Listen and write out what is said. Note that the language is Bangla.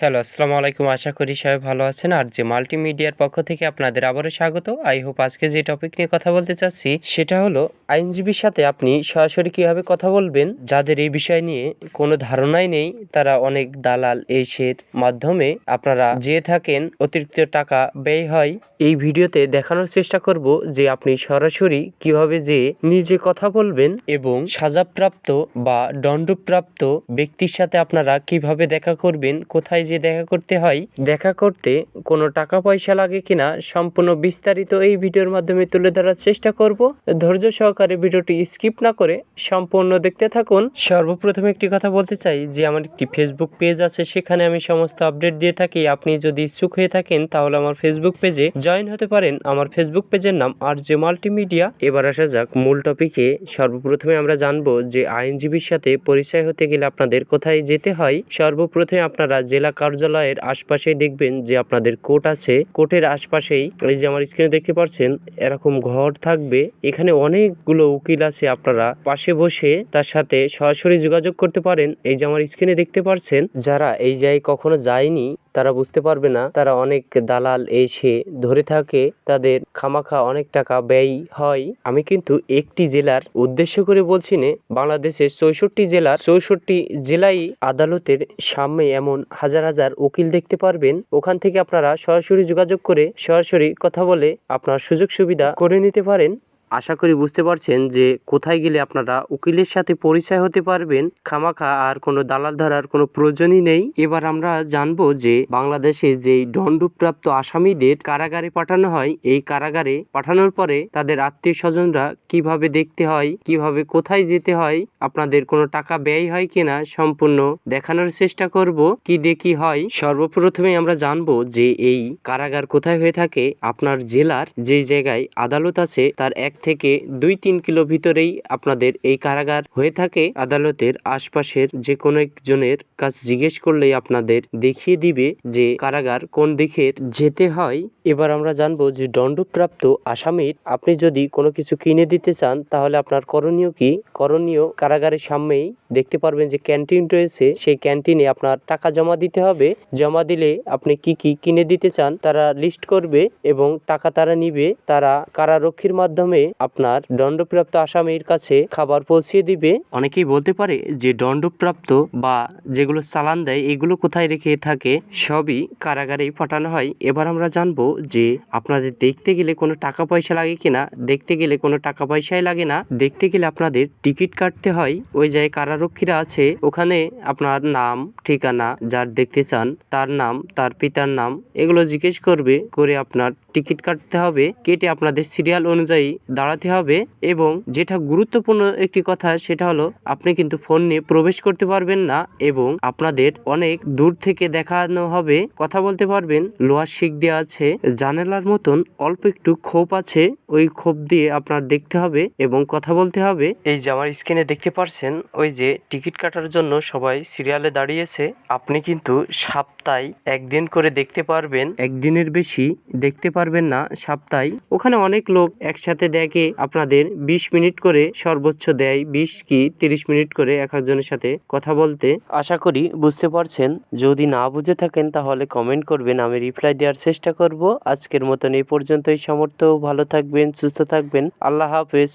হ্যালো, আসসালামু আলাইকুম। আশা করি সবাই ভালো আছেন। আর যে মাল্টিমিডিয়ার পক্ষ থেকে আপনাদের আবারও স্বাগত, আই হোপ আজকে যে টপিক নিয়ে কথা বলতে চাচ্ছি, সেটা হলো আইনজীবীর সাথে আপনি সরাসরি কীভাবে কথা বলবেন, যাদের এই বিষয় নিয়ে কোনো ধারণাই নেই, তারা অনেক দালাল এসের মাধ্যমে আপনারা যেয়ে থাকেন, অতিরিক্ত টাকা ব্যয় হয়। এই ভিডিওতে দেখানোর চেষ্টা করব যে আপনি সরাসরি কীভাবে যে নিজে কথা বলবেন এবং সাজাপ্রাপ্ত বা দণ্ডপ্রাপ্ত ব্যক্তির সাথে আপনারা কীভাবে দেখা করবেন, কোথায় যে দেখা করতে হয়, দেখা করতে কোনো টাকা পয়সা লাগে কিনা সম্পূর্ণ বিস্তারিত এই ভিডিওর মাধ্যমে তুলে ধরার চেষ্টা করব। ধৈর্য সহকারে ভিডিওটি স্কিপ না করে সম্পূর্ণ দেখতে থাকুন। সর্বপ্রথম একটি কথা বলতে চাই যে, আমার একটি ফেসবুক পেজ আছে, সেখানে আমি সমস্ত আপডেট দিয়ে থাকি। আপনি যদি ইচ্ছুক হয়ে থাকেন, তাহলে আমার ফেসবুক পেজে জয়েন হতে পারেন। আমার ফেসবুক পেজের নাম আর জে মাল্টিমিডিয়া। এবার আসা যাক মূল টপিকে সর্বপ্রথমে আমরা জানব যে, আইনজীবীর সাথে পরিচয় হতে গেলে আপনাদের কোথায় যেতে হয়? সর্বপ্রথমে আপনারা জেলা কার্যালয়ের আশপাশেই দেখবেন যে আপনাদের কোর্ট আছে। কোর্টের আশপাশেই এই যে আমার স্ক্রিনে দেখতে পাচ্ছেন, এরকম ঘর থাকবে। এখানে অনেকগুলো উকিল আছে আপনারা পাশে বসে তার সাথে সরাসরি যোগাযোগ করতে পারেন। এই যে আমার স্ক্রিনে দেখতে পাচ্ছেন, যারা এই জায়গায় কখনো যায়নি তারা বুঝতে পারবে না, তারা অনেক দালাল এসে ধরে থাকে, তাদের খামাখা অনেক টাকা ব্যয় হয়। আমি কিন্তু একটি জেলার উদ্দেশ্য করে বলছি না, বাংলাদেশের চৌষট্টি জেলার চৌষট্টি জেলাই আদালতের সামনে এমন হাজার হাজার উকিল দেখতে পারবেন। ওখান থেকে আপনারা সরাসরি যোগাযোগ করে সরাসরি কথা বলে আপনার সুযোগ সুবিধা করে নিতে পারেন। আশা করি বুঝতে পারছেন যে কোথায় গেলে আপনারা উকিলের সাথে পরিচয় হতে পারবেন। খামাখা আর কোনো দালাল ধরার কোনো প্রয়োজনই নেই। এবার আমরা জানব যে বাংলাদেশে যে দণ্ডপ্রাপ্ত আসামিদের কারাগারে পাঠানো হয়, এই কারাগারে পাঠানোর পরে তাদের আত্মীয় স্বজনরা কীভাবে দেখতে হয়, কীভাবে কোথায় যেতে হয়, আপনাদের কোনো টাকা ব্যয় হয় কিনা সম্পূর্ণ দেখানোর চেষ্টা করব। কি দেখি হয়? সর্বপ্রথমে আমরা জানব যে এই কারাগার কোথায় হয়ে থাকে, আপনার জেলার যে জায়গায় আদালত আছে, তার এক থেকে দুই তিন কিলো ভিতরেই আপনাদের এই কারাগার হয়ে থাকে। আদালতের আশপাশের যে কোনো একজনের কাছ জিজ্ঞেস করলেই আপনাদের দেখিয়ে দিবে যে কারাগার কোন দিকের যেতে হয়। এবার আমরা জানব যে দণ্ডপ্রাপ্ত আসামির আপনি যদি কোনো কিছু কিনে দিতে চান, তাহলে আপনার করণীয় কি? করণীয় কারাগারের সামনেই দেখতে পারবেন যে ক্যান্টিন রয়েছে। সেই ক্যান্টিনে আপনার টাকা জমা দিতে হবে। জমা দিলে আপনি কি কি কিনে দিতে চান তারা লিস্ট করবে এবং টাকা তারা নিবে। তারা কারারক্ষীর মাধ্যমে আপনার দণ্ডপ্রাপ্ত আসামির কাছে খাবার পৌঁছিয়ে দিবে। অনেকেই বলতে পারে যে দণ্ডপ্রাপ্ত বা যেগুলো চালান দেয়, এগুলো কোথায় রেখে থাকে, সবই কারাগারেই পাঠানো হয়। এবার আমরা জানব যে আপনাদের দেখতে গেলে কোনো টাকা পয়সা লাগে কিনা, দেখতে গেলে কোনো টাকা পয়সাই লাগে না। দেখতে গেলে আপনাদের টিকিট কাটতে হয়। ওই জায়গায় কারারক্ষীরা আছে। ওখানে আপনার নাম, ঠিকানা, যার দেখতে চান, তার নাম, তার পিতার নাম, এগুলো জিজ্ঞেস করবে, করে আপনার টিকিট কাটতে হবে। কেটে আপনাদের সিরিয়াল অনুযায়ী দাঁড়াতে হবে এবং যেটা গুরুত্বপূর্ণ একটি কথা সেটা হলো, আপনি কিন্তু ফোন নিয়ে প্রবেশ করতে পারবেন না এবং আপনাদের অনেক দূর থেকে দেখানো হবে, কথা বলতে পারবেন। লোহার শিক দেওয়া আছে, জানালার মতন অল্প একটু খোপ আছে, ওই খোপ দিয়ে আপনার দেখতে হবে এবং কথা বলতে হবে। এই যে আমার স্ক্রিনে দেখতে পারছেন, ওই যে টিকিট কাটার জন্য সবাই সিরিয়ালে দাঁড়িয়েছে। আপনি কিন্তু সপ্তাহে একদিন করে দেখতে পারবেন। একদিনের বেশি দেখতে পারবেন না সপ্তাহে ওখানে অনেক লোক একসাথে দেখে আপনাদের বিশ মিনিট করে সর্বোচ্চ দেয়, বিশ কি তিরিশ মিনিট করে এক একজনের সাথে কথা বলতে। আশা করি বুঝতে পারছেন। যদি না বুঝে থাকেন তাহলে কমেন্ট করবেন, আমি রিপ্লাই দেওয়ার চেষ্টা করব। আজকের মতন এই পর্যন্তই। সমর্থ ভালো থাকবেন, সুস্থ থাকবেন। আল্লাহ হাফেজ।